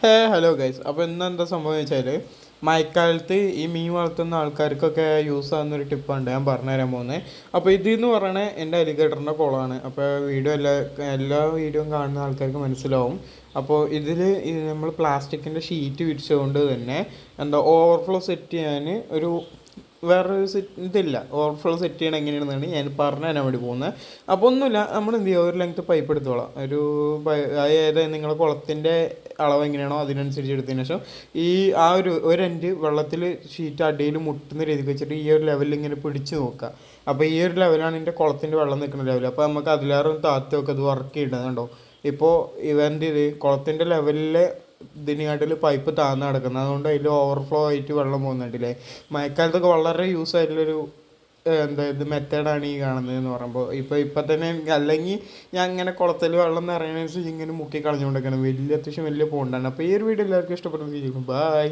Hello guys അപ്പോൾ ഇന്ന് എന്താ സംഭവം വെച്ചാൽ മഴക്കാലത്ത് ഈ മീൻ വളർത്തുന്ന ആൾക്കാർക്കൊക്കെ യൂസ് ആകുന്ന ഒരു ടിപ്പാണ് ഞാൻ പറഞ്ഞുതരാൻ പോകുന്നത് അപ്പോൾ ഇതെന്ന് പറയുന്നത് എന്റെ അലിഗേറ്ററിന്റെ കുളമാണ് അപ്പോൾ വീഡിയോ എല്ലാ എല്ലാ വീഡിയോയും കാണുന്ന ആൾക്കാർക്ക് മനസ്സിലാവും. അപ്പോൾ ഇതിൽ നമ്മൾ പ്ലാസ്റ്റിക്കിന്റെ ഷീറ്റ് വിരിച്ചുകൊണ്ട് തന്നെ എന്താ ഓവർഫ്ലോ സെറ്റ് ചെയ്യാൻ ഒരു വേറൊരു സെറ്റ് ഇതില്ല. ഓവർഫ്ലോ സെറ്റ് ചെയ്യണം എങ്ങനെയാണെന്നാണ് ഞാൻ പറഞ്ഞു തരാൻ വേണ്ടി പോകുന്നത്. അപ്പോൾ ഒന്നുമില്ല. നമ്മൾ എന്ത് ചെയ്യുക ഒരു ലെങ്ത്ത് പൈപ്പ് എടുത്തോളാം. ഒരു അതായത് നിങ്ങളുടെ കുളത്തിന്റെ അളവ് എങ്ങനെയാണോ അതിനനുസരിച്ച് എടുത്തതിന് ശേഷം ഈ ആ ഒരു ഒരു എൻഡ് വെള്ളത്തിൽ ഷീറ്റ് അടിയിൽ മുട്ടുന്ന രീതിക്ക് വെച്ചിട്ട് ഈ ഒരു ലെവലിൽ ഇങ്ങനെ പിടിച്ച് നോക്കുക. അപ്പോൾ ഈ ഒരു ലെവലാണ് എന്റെ കുളത്തിന്റെ വെള്ളം നിൽക്കുന്ന ലെവൽ അപ്പോൾ നമുക്ക് അതിലേറെ താത്തൊക്കെ അത് വർക്ക് ചെയ്യേണ്ടതുണ്ടോ ഇപ്പോൾ ഇവന്റെ ഇത് കുളത്തിന്റെ ലെവലിലെ ഇതിനെക്കാട്ടിൽ പൈപ്പ് താഴ്ന്ന് കിടക്കുന്നത്. അതുകൊണ്ട് അതിൽ ഓവർഫ്ലോ ആയിട്ട് വെള്ളം പോകുന്നുണ്ടല്ലേ? മഴക്കാലത്തൊക്കെ വളരെ യൂസ് ആയിട്ടുള്ളൊരു എന്താ ഇത് മെത്തേഡാണ് ഈ കാണുന്നത് എന്ന് പറയുമ്പോൾ ഇപ്പോൾ ഇപ്പം തന്നെ അല്ലെങ്കിൽ ഞാൻ ഇങ്ങനെ കുളത്തിൽ വെള്ളം നിറയണ ഇങ്ങനെ മുക്കി കളഞ്ഞുകൊണ്ടിരിക്കണം വലിയ അത്യാവശ്യം വലിയ പോണ്ടാണ് അപ്പോൾ ഈ ഒരു വീഡിയോ എല്ലാവർക്കും ഇഷ്ടപ്പെടുന്ന ബൈ